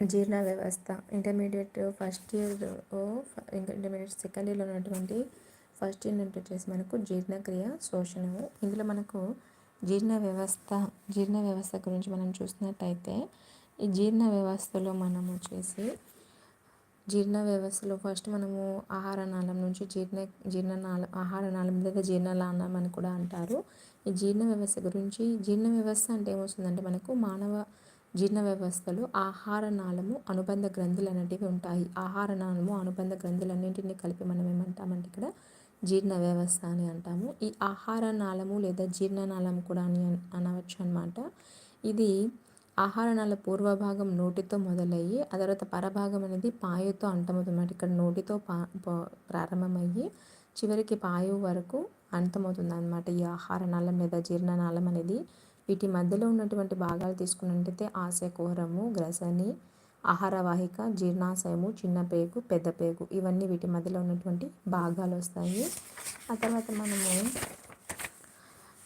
జీర్ణ వ్యవస్థ. Intermediate first year intermediate second ఇయర్లో ఉన్నటువంటి ఫస్ట్ ఇయర్ నుండి వచ్చేసి మనకు జీర్ణక్రియ శోషణము. ఇందులో మనకు జీర్ణ వ్యవస్థ జీర్ణ వ్యవస్థ గురించి మనం చూసినట్టయితే ఈ జీర్ణ వ్యవస్థలో మనం వచ్చేసి జీర్ణ వ్యవస్థలో ఫస్ట్ మనము ఆహార నాళం నుంచి జీర్ణ జీర్ణనాళం ఆహార నాళం లేదా జీర్ణనాళం అని కూడా అంటారు. ఈ జీర్ణ వ్యవస్థ గురించి జీర్ణ వ్యవస్థ అంటే ఏమొస్తుందంటే మనకు మానవ జీర్ణ వ్యవస్థలో ఆహార నాళము అనుబంధ గ్రంథులు అనేటివి ఉంటాయి. ఆహార నాళము అనుబంధ గ్రంథులన్నింటినీ కలిపి మనం ఏమంటామంటే ఇక్కడ జీర్ణ వ్యవస్థ అని అంటాము. ఈ ఆహార నాళము లేదా జీర్ణనాళం కూడా అని అనవచ్చు అనమాట ఇది ఆహార నాళ పూర్వభాగం నోటితో మొదలయ్యి ఆ తర్వాత పరభాగం అనేది పాయుతో అంటమవుతుంది ఇక్కడ నోటితో పా ప్రారంభమయ్యి చివరికి పాయు వరకు అంతమవుతుంది అనమాట ఈ ఆహార నాళం లేదా జీర్ణనాళం అనేది. వీటి మధ్యలో ఉన్నటువంటి భాగాలు తీసుకున్నట్టయితే ఆశయకుహరము గ్రసని ఆహారవాహిక జీర్ణాశయము చిన్న పేగు పెద్ద పేగు ఇవన్నీ వీటి మధ్యలో ఉన్నటువంటి భాగాలు వస్తాయి. ఆ తర్వాత మనము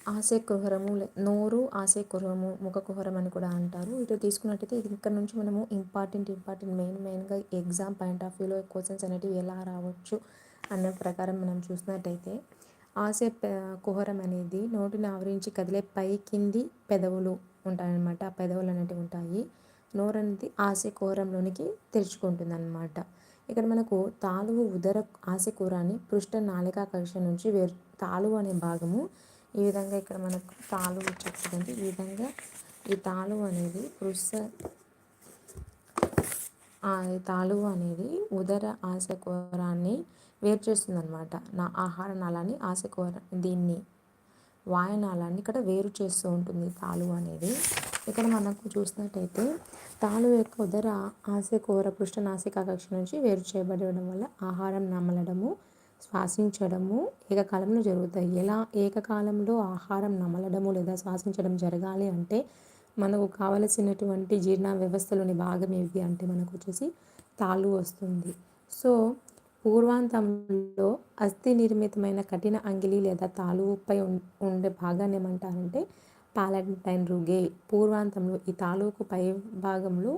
ఆశయ కుహరము నోరు ఆశయ కుహరము ముఖ కుహరం అని కూడా అంటారు. ఇటు తీసుకున్నట్టయితే ఇక్కడ నుంచి మనము ఇంపార్టెంట్ ఇంపార్టెంట్ మెయిన్ మెయిన్గా ఎగ్జామ్ పాయింట్ ఆఫ్ వ్యూలో క్వశ్చన్స్ అనేటివి ఎలా రావచ్చు అన్న ప్రకారం మనం చూసినట్టయితే ఆసే కుహరం అనేది నోటిని ఆవరించి కదిలే పై కింది పెదవులు ఉంటాయన్నమాట. ఆ పెదవులు అనేటివి ఉంటాయి. నోరు అనేది ఆసే కుహరంలోనికి తెరుచుకుంటుంది అనమాట ఇక్కడ మనకు తాలువు ఉదర ఆసే పృష్ఠ నాలికా కక్ష నుంచి వేరు తాలువు అనే భాగము ఈ విధంగా ఇక్కడ మనకు తాలువు చెప్తుంది ఈ విధంగా ఈ తాలువు అనేది పృష్ఠ తాలువు అనేది ఉదర ఆశకూరాన్ని వేరు చేస్తుంది అనమాట నా ఆహార నాళాన్ని ఆశకూర దీన్ని వాయునాళాన్ని ఇక్కడ వేరు చేస్తూ ఉంటుంది తాలు అనేది. ఇక్కడ మనకు చూసినట్టయితే తాలు యొక్క ఉదర ఆశకూర పృష్టనాసికా కక్ష నుంచి వేరు చేయబడడం వల్ల ఆహారం నమలడము శ్వాసించడము ఏకకాలంలో జరుగుతాయి. ఎలా? ఏకకాలంలో ఆహారం నమలడము లేదా శ్వాసించడం జరగాలి అంటే మనకు కావలసినటువంటి జీర్ణ వ్యవస్థలోని భాగం ఏది అంటే మనకు వచ్చేసి తాలు వస్తుంది. సో పూర్వాంతంలో అస్థి నిర్మితమైన కఠిన అంగిలి లేదా తాలువుపై ఉండే భాగాన్ని ఏమంటారంటే పాలటైన్ రుగే. పూర్వాంతంలో ఈ తాలూకు పై భాగంలో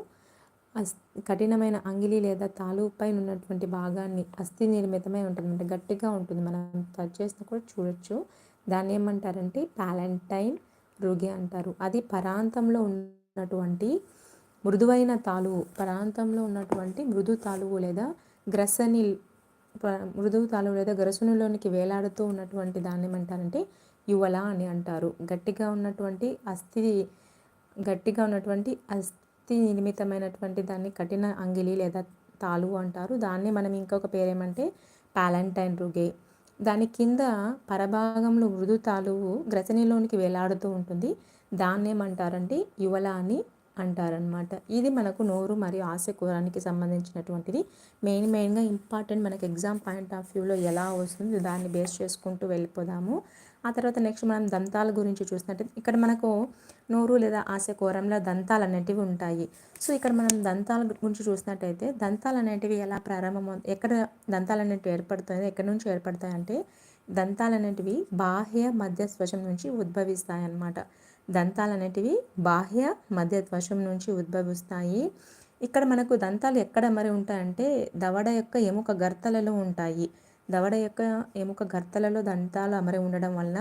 అస్ కఠినమైన అంగిలి లేదా తాలూపై ఉన్నటువంటి భాగాన్ని అస్థి నిర్మితమై ఉంటుంది అంటే గట్టిగా ఉంటుంది. మనం టచ్ చేస్తే కూడా చూడొచ్చు. దాన్ని ఏమంటారంటే ప్యాలెంటైన్ రుగే అంటారు. అది పరాంతంలో ఉన్నటువంటి మృదువైన తాలువు పరాంతంలో ఉన్నటువంటి మృదు తాలువు లేదా గ్రసని మృదువు తాళం లేదా గ్రసునిలోనికి వేలాడుతూ ఉన్నటువంటి దాన్ని ఏమంటారంటే యువల అని అంటారు. గట్టిగా ఉన్నటువంటి అస్థి గట్టిగా ఉన్నటువంటి అస్థి నిర్మితమైనటువంటి దాన్ని కఠిన అంగిలి లేదా తాలువు అంటారు. దాన్ని మనం ఇంకొక పేరేమంటే ప్యాలంటైన్ రుగే. దాని కింద పరభాగంలో మృదు తాలువు గ్రసనిలోనికి వేలాడుతూ ఉంటుంది. దాన్ని ఏమంటారంటే యువల అని అంటారనమాట ఇది మనకు నోరు మరియు ఆశకూరానికి సంబంధించినటువంటిది. మెయిన్ మెయిన్గా ఇంపార్టెంట్ మనకి ఎగ్జామ్ పాయింట్ ఆఫ్ వ్యూలో ఎలా వస్తుంది దాన్ని బేస్ చేసుకుంటూ వెళ్ళిపోదాము. ఆ తర్వాత నెక్స్ట్ మనం దంతాల గురించి చూసినట్టయితే ఇక్కడ మనకు నోరు లేదా ఆశకూరంలో దంతాలు అనేటివి ఉంటాయి. సో ఇక్కడ మనం దంతాల గురించి చూసినట్టయితే దంతాలు అనేటివి ఎలా ప్రారంభం ఎక్కడ దంతాలు అనేటివి ఏర్పడుతుంది ఎక్కడి నుంచి ఏర్పడతాయి అంటే దంతాలు అనేటివి బాహ్య మధ్య స్వచం నుంచి ఉద్భవిస్తాయి అన్నమాట దంతాలు అనేటివి బాహ్య మధ్యత్వశం నుంచి ఉద్భవిస్తాయి. ఇక్కడ మనకు దంతాలు ఎక్కడ మరి ఉంటాయంటే దవడ యొక్క ఎముక గర్తలలో ఉంటాయి. దవడ యొక్క ఎముక గర్తలలో దంతాలు అమరి ఉండడం వలన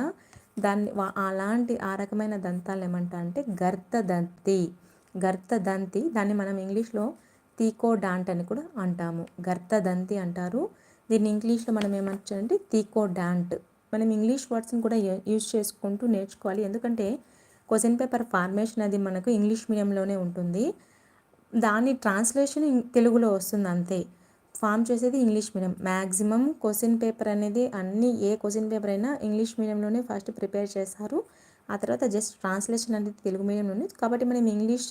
దాన్ని అలాంటి ఆ రకమైన దంతాలు ఏమంటా అంటే గర్త దంతి గర్త దంతి దాన్ని మనం ఇంగ్లీష్లో తీకో డాంట్ అని కూడా అంటాము. గర్త దంతి అంటారు. దీన్ని ఇంగ్లీష్లో మనం ఏమంటారంటే తీకో డాంట్ మనం ఇంగ్లీష్ వర్డ్స్ని కూడా యూజ్ చేసుకుంటూ నేర్చుకోవాలి. ఎందుకంటే క్వశ్చన్ పేపర్ ఫార్మేషన్ అది మనకు ఇంగ్లీష్ మీడియంలోనే ఉంటుంది. దాని ట్రాన్స్లేషన్ తెలుగులో వస్తుంది అంతే. ఫామ్ చేసేది English medium. Maximum question paper అనేది అన్ని ఏ క్వశ్చన్ పేపర్ అయినా ఇంగ్లీష్ మీడియంలోనే ఫస్ట్ ప్రిపేర్ చేస్తారు. ఆ తర్వాత జస్ట్ ట్రాన్స్లేషన్ అనేది తెలుగు మీడియంలోనే. కాబట్టి మనం ఇంగ్లీష్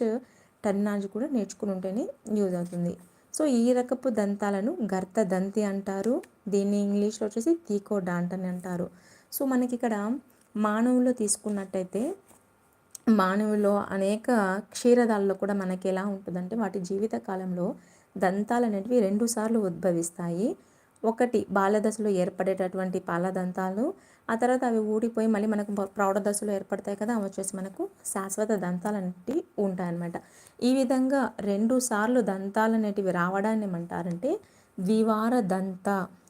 టర్మినాలజీ కూడా నేర్చుకుని ఉంటేనే యూజ్ అవుతుంది. సో ఈ రకపు దంతాలను గర్త దంతి అంటారు. దీన్ని ఇంగ్లీష్లో వచ్చేసి తీకో డాంట్ అని అంటారు. సో మనకి ఇక్కడ మానవుల్లో తీసుకున్నట్టయితే మానవులో అనేక క్షీరదాల్లో కూడా మనకి ఎలా ఉంటుందంటే వాటి జీవిత కాలంలో దంతాలు అనేటివి రెండుసార్లు ఉద్భవిస్తాయి. ఒకటి బాల్యదశలో ఏర్పడేటటువంటి పాలదంతాలు ఆ తర్వాత అవి ఊడిపోయి మళ్ళీ మనకు ప్రౌఢ దశలో ఏర్పడతాయి కదా అవి వచ్చేసి మనకు శాశ్వత దంతాలు అనేటివి ఉంటాయన్నమాట. ఈ విధంగా రెండు సార్లు దంతాలు అనేటివి రావడాన్ని ఏమంటారంటే ద్వివార దంత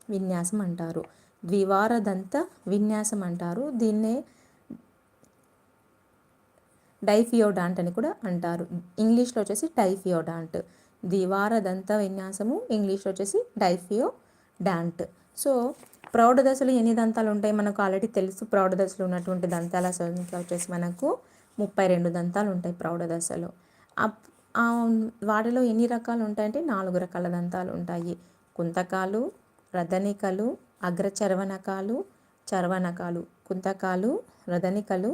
విన్యాసం అంటారు. ద్వివార దంత విన్యాసం అంటారు. దీన్నే డైఫియోడాంట్ అని కూడా అంటారు. ఇంగ్లీష్లో వచ్చేసి డైఫియోడాంట్ ద్వివార దంత విన్యాసము ఇంగ్లీష్లో వచ్చేసి డైఫియో డాంట్ సో ప్రౌఢ దశలు ఎన్ని దంతాలు ఉంటాయి మనకు ఆల్రెడీ తెలుసు. ప్రౌఢ దశలు ఉన్నటువంటి దంతాల సంఖ్య వచ్చేసి మనకు ముప్పై రెండు దంతాలు ఉంటాయి ప్రౌఢ దశలో వాటిలో ఎన్ని రకాలు ఉంటాయంటే నాలుగు రకాల దంతాలు ఉంటాయి కుంతకాలు రథనికలు అగ్రచర్వనకాలు చర్వనకాలు. కుంతకాలు రథనికలు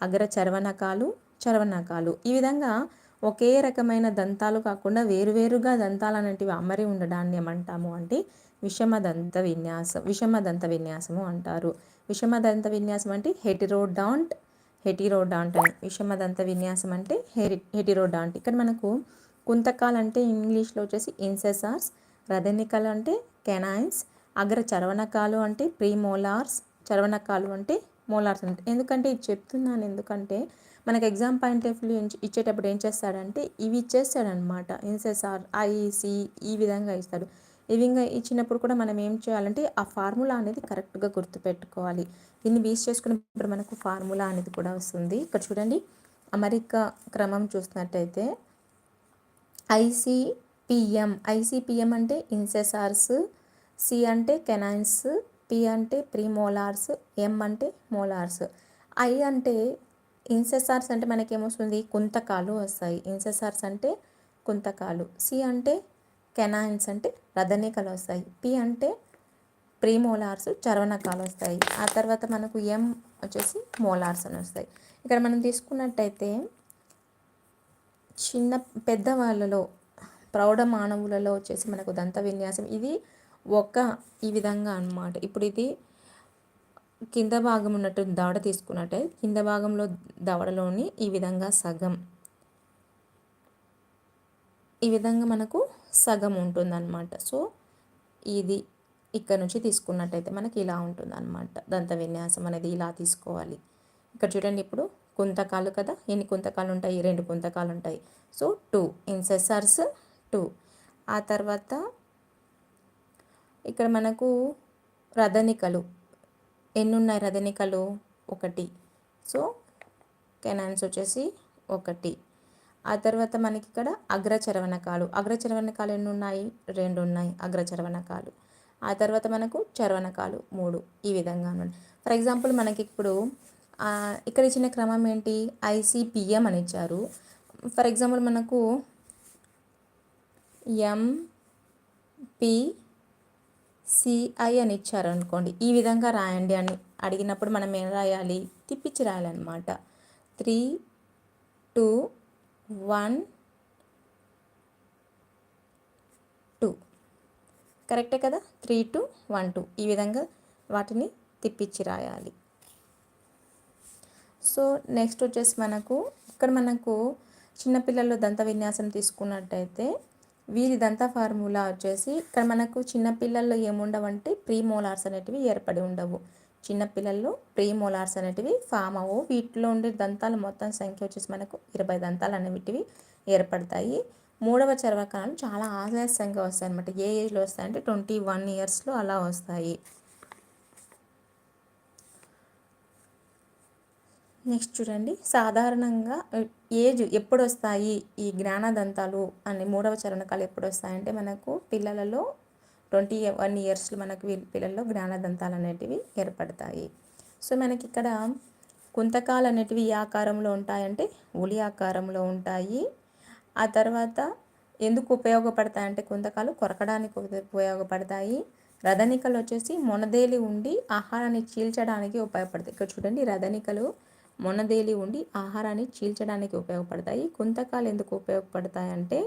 అగ్రచర్వనకాలు చర్వనకాలు ఈ విధంగా ఒకే రకమైన దంతాలు కాకుండా వేరువేరుగా దంతాలు అనేటివి అమరి ఉండడాన్ని ఏమంటాము అంటే విషమ దంత విన్యాసం విషమదంత విన్యాసము అంటారు. విషమ దంత విన్యాసం అంటే హెటిరోడాంట్ హెటిరోడాంట్ అని. విషమదంత విన్యాసం అంటే హెరి హెటిరోడాంట్. ఇక్కడ మనకు కుంతకాలు అంటే ఇంగ్లీష్లో వచ్చేసి ఇన్సెసార్స్ రదనికలు అంటే కెనైన్స్ అగ్ర చరవణకాలు అంటే ప్రీమోలార్స్ చరవణకాలు అంటే మోలార్స్ అంటే. ఎందుకంటే ఇది చెప్తున్నాను ఎందుకంటే మనకు ఎగ్జామ్ పాయింట్ ఆఫ్ వ్యూ ఇచ్చేటప్పుడు ఏం చేస్తాడంటే ఇవి ఇచ్చేస్తాడనమాట. ఎన్సెస్ఆర్ ఐఈసి ఈ విధంగా ఇస్తాడు. ఈ విధంగా ఇచ్చినప్పుడు కూడా మనం ఏం చేయాలంటే ఆ ఫార్ములా అనేది కరెక్ట్గా గుర్తుపెట్టుకోవాలి. దీన్ని బేస్ చేసుకున్నప్పుడు మనకు ఫార్ములా అనేది కూడా వస్తుంది. ఇక్కడ చూడండి అమెరికా క్రమం చూసినట్టయితే ఐసిపిఎం ఐసిపిఎం అంటే ఇన్సెసార్స్ సి అంటే కెనైన్స్ పి అంటే ప్రీమోలార్స్ ఎం అంటే మోలార్స్. ఐ అంటే ఇన్సెసార్స్ అంటే మనకి ఏమొస్తుంది కుంతకాలు వస్తాయి. ఇన్సెసార్స్ అంటే కుంతకాలు. సి అంటే కెనాయిన్స్ అంటే రథనికలు వస్తాయి. పి అంటే ప్రీమోలార్స్ చర్వనకాలు వస్తాయి. ఆ తర్వాత మనకు ఎం వచ్చేసి మోలార్స్ అని వస్తాయి. ఇక్కడ మనం తీసుకున్నట్టయితే చిన్న పెద్దవాళ్ళలో ప్రౌఢ మానవులలో వచ్చేసి మనకు దంత విన్యాసం ఇది ఒక ఈ విధంగా అనమాట ఇప్పుడు ఇది కింద భాగం ఉన్నట్టు దవడ తీసుకున్నట్టే కింద భాగంలో దవడలోని ఈ విధంగా సగం. ఈ విధంగా మనకు సగం ఉంటుందన్నమాట. సో ఇది ఇక్కడ నుంచి తీసుకున్నట్టయితే మనకి ఇలా ఉంటుందన్నమాట. దంత విన్యాసం అనేది ఇలా తీసుకోవాలి. ఇక్కడ చూడండి ఇప్పుడు కుంతకాలు కదా? ఎన్ని కుంతకాలు ఉంటాయి? రెండు కుంతకాలు ఉంటాయి. So two incisors two. ఆ తర్వాత ఇక్కడ మనకు రథనికలు ఎన్ని ఉన్నాయి ఒకటి. సో కెనాన్స్ వచ్చేసి ఒకటి. ఆ తర్వాత మనకి ఇక్కడ అగ్రచరవణకాలు అగ్రచరవణకాలు ఎన్ని ఉన్నాయి రెండు ఉన్నాయి అగ్రచరవణకాలు ఆ తర్వాత మనకు చరవణకాలు మూడు. ఈ విధంగా ఉన్నాయి ఫర్ ఎగ్జాంపుల్ మనకి ఇప్పుడు ఇక్కడ ఇచ్చిన క్రమం ఏంటి? ఐసిపిఎం అని ఇచ్చారు. ఫర్ ఎగ్జాంపుల్ మనకు ఎంపి సిఐ అని ఇచ్చారనుకోండి ఈ విధంగా రాయండి అని అడిగినప్పుడు మనం ఏం రాయాలి? తిప్పించి రాయాలన్నమాట. Three two one two. కరెక్టే కదా? Three two one two. ఈ విధంగా వాటిని తిప్పించి రాయాలి. సో నెక్స్ట్ వచ్చేసి మనకు ఇక్కడ మనకు చిన్నపిల్లలు దంత విన్యాసం తీసుకున్నట్టయితే వీరి దంత ఫార్ములా వచ్చేసి ఇక్కడ మనకు చిన్నపిల్లల్లో ఏముండవంటే ప్రీ మోలార్స్ అనేటివి ఏర్పడి ఉండవు. చిన్నపిల్లల్లో ప్రీ మోలార్స్ అనేటివి ఫామ్ అవ్వు వీటిలో ఉండే దంతాలు మొత్తం సంఖ్య వచ్చేసి మనకు ఇరవై దంతాలు అనేటివి ఏర్పడతాయి. మూడవ చర్వకాలం చాలా ఆలస్యంగా వస్తాయి అనమాట ఏ ఏజ్లో వస్తాయంటే ట్వంటీ వన్ ఇయర్స్లో అలా వస్తాయి. నెక్స్ట్ చూడండి. సాధారణంగా ఏజ్ ఎప్పుడు వస్తాయి ఈ జ్ఞానదంతాలు అని మూడవ చరణకాలు ఎప్పుడు వస్తాయంటే మనకు పిల్లలలో ట్వంటీ వన్ ఇయర్స్లో మనకు పిల్లల్లో జ్ఞానదంతాలు అనేటివి ఏర్పడతాయి. సో మనకి ఇక్కడ కుంతకాలు అనేటివి ఏ ఆకారంలో ఉంటాయంటే ఉలి ఆకారంలో ఉంటాయి. ఆ తర్వాత ఎందుకు ఉపయోగపడతాయంటే కుంతకాలు కొరకడానికి ఉపయోగపడతాయి. రథనికలు వచ్చేసి మొనదేలి ఉండి ఆహారాన్ని చీల్చడానికి ఉపయోగపడతాయి. ఇక్కడ చూడండి రథనికలు మొనదేలి ఉండి ఆహారాన్ని చీల్చడానికి ఉపయోగపడతాయి. కుంతకాలు ఎందుకు ఉపయోగపడతాయి అంటే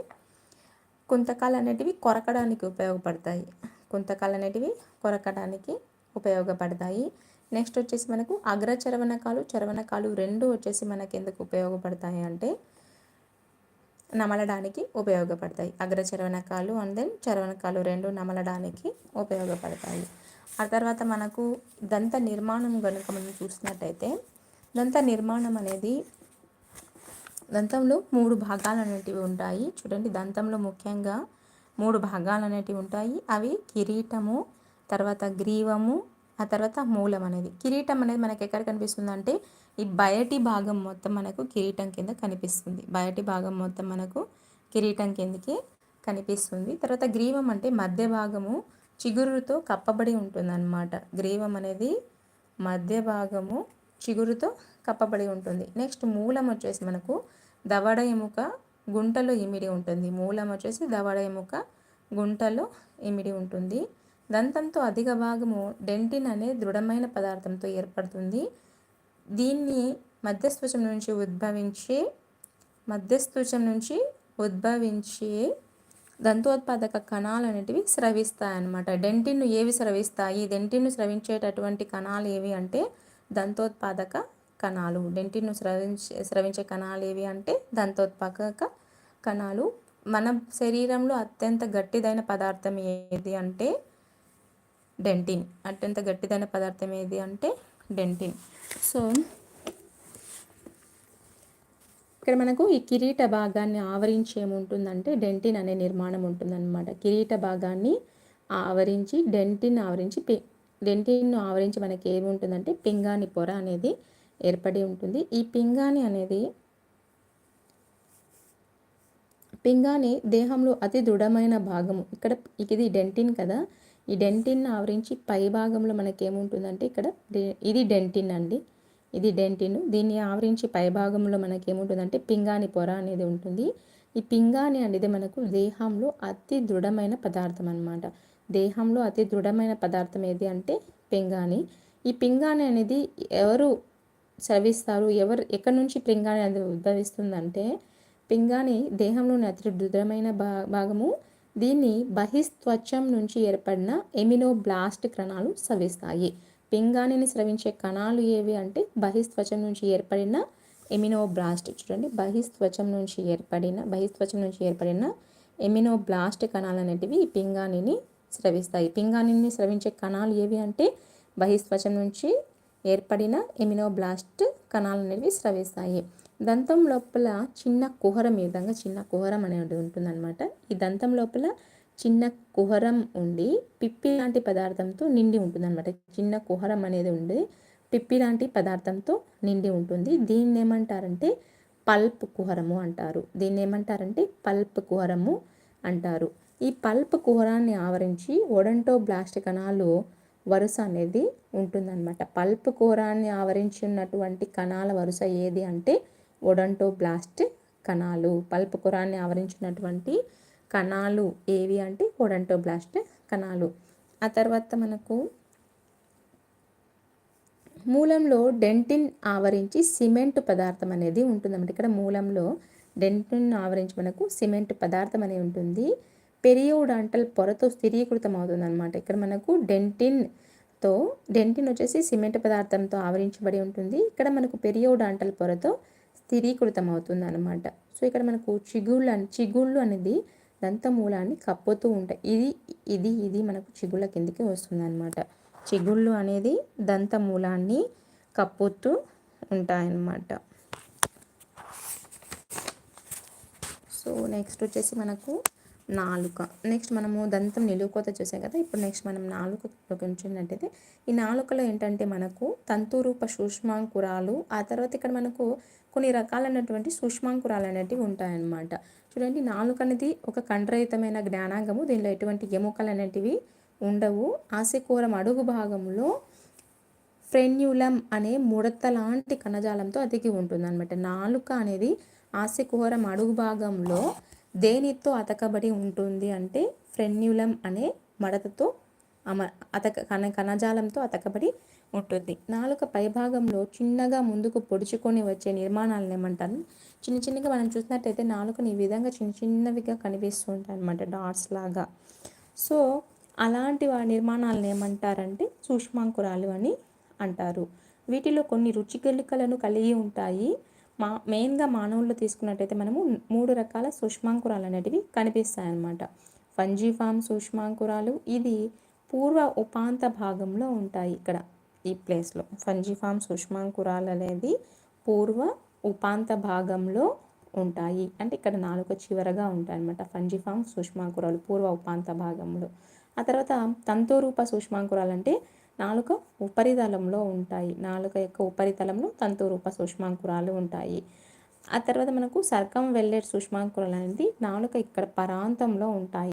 కుంతకాలు అనేటివి కొరకడానికి ఉపయోగపడతాయి. కుంతకాలు అనేటివి కొరకడానికి ఉపయోగపడతాయి. నెక్స్ట్ వచ్చేసి మనకు అగ్ర చరవణకాలు చరవణకాలు రెండు వచ్చేసి మనకి ఎందుకు ఉపయోగపడతాయి అంటే నమలడానికి ఉపయోగపడతాయి. అగ్ర చరవణకాలు అండ్ దెన్ చరవణకాలు రెండు నమలడానికి ఉపయోగపడతాయి. ఆ తర్వాత మనకు దంత నిర్మాణం కనుక మనం చూసినట్టయితే దంత నిర్మాణం అనేది దంతంలో మూడు భాగాలు అనేటివి ఉంటాయి. చూడండి దంతంలో ముఖ్యంగా మూడు భాగాలు అనేటివి ఉంటాయి. అవి కిరీటము తర్వాత గ్రీవము ఆ తర్వాత మూలం అనేది. కిరీటం అనేది మనకు ఎక్కడ కనిపిస్తుంది అంటే ఈ బయటి భాగం మొత్తం మనకు కిరీటం కింద కనిపిస్తుంది. బయటి భాగం మొత్తం మనకు కిరీటం కిందకి కనిపిస్తుంది. తర్వాత గ్రీవం అంటే మధ్య భాగము చిగురుతో కప్పబడి ఉంటుందన్నమాట. గ్రీవం అనేది మధ్య భాగము చిగురుతో కప్పబడి ఉంటుంది. నెక్స్ట్ మూలం వచ్చేసి మనకు దవడ ఎముక గుంటలో ఇమిడి ఉంటుంది. మూలం వచ్చేసి దవడ ఎముక గుంటలో ఇమిడి ఉంటుంది. దంతంతో అధిక భాగము డెంటిన్ అనే దృఢమైన పదార్థంతో ఏర్పడుతుంది. దీన్ని మధ్యస్థుచం నుంచి ఉద్భవించే మధ్యస్థుచం నుంచి ఉద్భవించే దంతోత్పాదక కణాలు అనేటివి స్రవిస్తాయి అన్నమాట డెంటిన్ను ఏవి స్రవిస్తాయి? డెంటిన్ను స్రవించేటటువంటి కణాలు ఏవి అంటే దంతోత్పాదక కణాలు. డెంటిన్ను స్రవించే స్రవించే కణాలు ఏవి అంటే దంతోత్పాదక కణాలు. మన శరీరంలో అత్యంత గట్టిదైన పదార్థం ఏది అంటే డెంటిన్. అత్యంత గట్టిదైన పదార్థం ఏది అంటే డెంటిన్. సో ఇక్కడ మనకు ఈ కిరీట భాగాన్ని ఆవరించి ఏముంటుందంటే డెంటిన్ అనే నిర్మాణం ఉంటుందన్నమాట. కిరీట భాగాన్ని ఆవరించి డెంటిన్ ఆవరించి డెంటిన్ను ఆవరించి మనకి ఏముంటుందంటే పింగాణి పొర అనేది ఏర్పడి ఉంటుంది. ఈ పింగాణి అనేది పింగాణి దేహంలో అతి దృఢమైన భాగము. ఇక్కడ ఇది డెంటిన్ కదా. ఈ డెంటిన్ ఆవరించి పై భాగంలో మనకేముంటుందంటే ఇక్కడ ఇది డెంటిన్ అండి. ఇది డెంటిన్. దీన్ని ఆవరించి పై భాగంలో మనకేముంటుందంటే పింగాణి పొర అనేది ఉంటుంది. ఈ పింగాణి అనేది మనకు దేహంలో అతి దృఢమైన పదార్థం అనమాట దేహంలో అతి దృఢమైన పదార్థం ఏది అంటే పింగాణి. ఈ పింగాణి అనేది ఎవరు స్రవిస్తారు? ఎవరు ఎక్కడి నుంచి పింగాణి అనేది ఉద్భవిస్తుందంటే పింగాణి దేహంలోని అతి దృఢమైన భా భాగము. దీన్ని బహిస్త్వచం నుంచి ఏర్పడిన ఎమినోబ్లాస్ట్ కణాలు స్రవిస్తాయి. పింగాణిని స్రవించే కణాలు ఏవి అంటే బహిస్త్వచం నుంచి ఏర్పడిన ఎమినోబ్లాస్ట్. చూడండి బహిస్త్వచం నుంచి ఏర్పడిన బహిస్త్వచం నుంచి ఏర్పడిన ఎమినోబ్లాస్ట్ కణాలు అనేటివి ఈ పింగాణిని స్రవిస్తాయి పింగాణిని స్రవించే కణాలు ఏవి అంటే బహిస్వచం నుంచి ఏర్పడిన ఎమినోబ్లాస్ట్ కణాలు అనేవి స్రవిస్తాయి. దంతం లోపల చిన్న కుహరం ఈ విధంగా చిన్న కుహరం అనేది ఉంటుందన్నమాట. ఈ దంతం లోపల చిన్న కుహరం ఉండి పిప్పి లాంటి పదార్థంతో నిండి ఉంటుందన్నమాట. చిన్న కుహరం అనేది ఉండి పిప్పి లాంటి పదార్థంతో నిండి ఉంటుంది. దీన్ని ఏమంటారంటే పల్ప్ కుహరము అంటారు. దీన్ని ఏమంటారంటే పల్ప్ కుహరము అంటారు. ఈ పల్ప్ కుహరాన్ని ఆవరించి ఒడంటో బ్లాస్ట్ కణాలు వరుస అనేది ఉంటుందన్నమాట. పల్ప్ కుహరాన్ని ఆవరించి ఉన్నటువంటి కణాల వరుస ఏది అంటే ఒడంటో బ్లాస్ట్ కణాలు. పల్ప్ కురాన్ని ఆవరించినటువంటి కణాలు ఏవి అంటే ఒడంటో బ్లాస్ట్ కణాలు. ఆ తర్వాత మనకు మూలంలో డెంటిన్ ఆవరించి సిమెంట్ పదార్థం అనేది ఉంటుందన్నమాట. ఇక్కడ మూలంలో డెంటిన్ ఆవరించి మనకు సిమెంట్ పదార్థం అనేది ఉంటుంది. పెరియోడాంటల్ పొరతో స్థిరీకృతం అనమాట ఇక్కడ మనకు డెంటిన్తో డెంటిన్ వచ్చేసి సిమెంట్ పదార్థంతో ఆవరించబడి ఉంటుంది. ఇక్కడ మనకు పెరియోడాంటల్ పొరతో స్థిరీకృతం అవుతుంది అనమాట సో ఇక్కడ మనకు చిగుళ్ళు చిగుళ్ళు అనేది దంతమూలాన్ని కప్పుతూ ఉంటాయి. ఇది ఇది ఇది మనకు చిగుళ్ళ కిందికి వస్తుంది అనమాట చిగుళ్ళు అనేది దంతమూలాన్ని కప్పుతూ ఉంటాయన్నమాట. సో నెక్స్ట్ వచ్చేసి మనకు నాలుక. నెక్స్ట్ మనము దంతం నిలువుకోత చూసాం కదా ఇప్పుడు నెక్స్ట్ మనం నాలుక ఉంచినట్టయితే ఈ నాలుకలో ఏంటంటే మనకు తంతురూప సూక్ష్మాంకురాలు ఆ తర్వాత ఇక్కడ మనకు కొన్ని రకాలైనటువంటి సూక్ష్మాంకురాలు అనేటివి ఉంటాయన్నమాట. చూడండి నాలుక అనేది ఒక కండ్రయుతమైన జ్ఞానాంగము దీనిలో ఎటువంటి ఎముకలు అనేటివి ఉండవు. ఆశకూరం అడుగు భాగంలో ఫ్రెన్యులం అనే ముడత లాంటి కణజాలంతో అతికి ఉంటుంది అనమాట నాలుక అనేది ఆశకూరం అడుగు భాగంలో దేనితో అతకబడి ఉంటుంది అంటే ఫ్రెన్యులం అనే మడతతో అమ అతక కణ కణజాలంతో అతకబడి ఉంటుంది. నాలుక పైభాగంలో చిన్నగా ముందుకు పొడుచుకొని వచ్చే నిర్మాణాలను ఏమంటారు? చిన్న చిన్నగా మనం చూసినట్టయితే నాలుకని ఈ విధంగా చిన్న చిన్నవిగా కనిపిస్తూ ఉంటాయి అనమాట డాట్స్ లాగా. సో అలాంటి నిర్మాణాలను ఏమంటారంటే సూక్ష్మాంకురాలు అని అంటారు. వీటిలో కొన్ని రుచికెలికలను కలిగి ఉంటాయి. మా మెయిన్గా మానవుల్లో తీసుకున్నట్టయితే మనము మూడు రకాల సూక్ష్మాంకురాలు అనేటివి కనిపిస్తాయి అన్నమాట ఫంజీఫామ్ సూక్ష్మాంకురాలు ఇది పూర్వ ఉపాంత భాగంలో ఉంటాయి ఇక్కడ ఈ ప్లేస్లో. ఫంజీఫామ్ సూక్ష్మాంకురాలు అనేది పూర్వ ఉపాంత భాగంలో ఉంటాయి. అంటే ఇక్కడ నాలుక చివరగా ఉంటాయి అన్నమాట ఫంజీఫామ్ సూక్ష్మాంకురాలు పూర్వ ఉపాంత భాగంలో. ఆ తర్వాత తంతురూప సూక్ష్మాంకురాలు అంటే నాలుక ఉపరితలంలో ఉంటాయి. నాలుక యొక్క ఉపరితలంలో తంతురూప సూక్ష్మాంకురాలు ఉంటాయి. ఆ తర్వాత మనకు సర్కం వెళ్ళే సూక్ష్మాంకురాలు అనేది నాలుక ఇక్కడ పరాంతంలో ఉంటాయి.